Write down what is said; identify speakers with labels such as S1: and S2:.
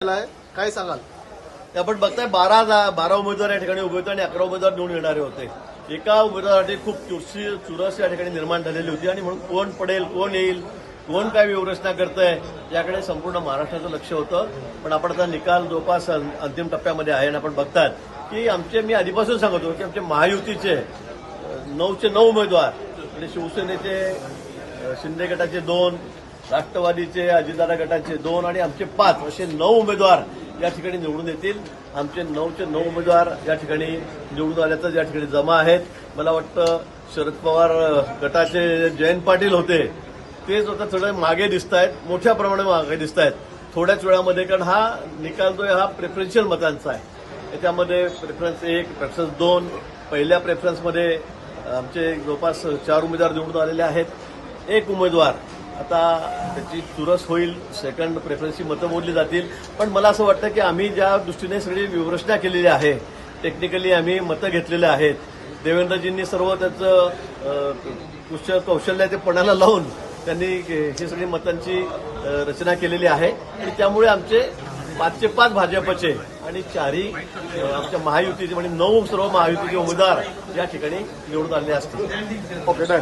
S1: आहे. काय सांगाल?
S2: आपण बघताय बारा बारा उमेदवार या ठिकाणी उभे होते आणि अकरा उमेदवार निवडून येणारे होते. एका उमेदवारासाठी खूप चुरशी चुरस या ठिकाणी निर्माण झालेली होती आणि म्हणून कोण पडेल कोण येईल कोण काय व्यवस्था करतंय याकडे संपूर्ण महाराष्ट्राचं लक्ष होतं. पण आपण आता निकाल जवळपास अंतिम टप्प्यामध्ये आहे आणि आपण बघतात की आमचे मी आधीपासून सांगतो की आमचे महायुतीचे नऊचे नऊ उमेदवार आणि शिवसेनेचे शिंदे गटाचे दोन राष्ट्रवादीचे अजितदादा गटाचे दोन आणि आमचे पाच असे नऊ उमेदवार या ठिकाणी निवडून येतील. आमचे नऊचे नऊ उमेदवार या ठिकाणी निवडून आल्याचं या ठिकाणी जमा आहेत. मला वाटतं शरद पवार गटाचे जयंत पाटील होते तेच आता थोडे मागे दिसत आहेत मोठ्या प्रमाणात मागे दिसत आहेत थोड्याच वेळामध्ये कारण हा निकाल जो आहे हा प्रेफरन्शियल मतांचा आहे. याच्यामध्ये प्रेफरन्स एक प्रेफरन्स दोन. पहिल्या प्रेफरन्समध्ये आमचे जवळपास चार उमेदवार निवडून आलेले आहेत. एक उमेदवार आता त्याची चुरस होईल सेकंड प्रेफरन्सची मतं मोडली जातील. पण मला असं वाटतं की आम्ही ज्या दृष्टीने सगळी व्यवस्था केलेली आहे टेक्निकली आम्ही मतं घेतलेले आहेत. देवेंद्रजींनी सर्व त्याचं अ, कौशल्य ते पणाला लावून त्यांनी ही सगळी मतांची रचना केलेली आहे. आणि त्यामुळे आमचे पाचशे पाच भाजपचे आणि चारही आमच्या महायुतीचे म्हणजे नऊ सर्व महायुतीचे उमेदवार या ठिकाणी निवडून आले असतील.
S1: Okay done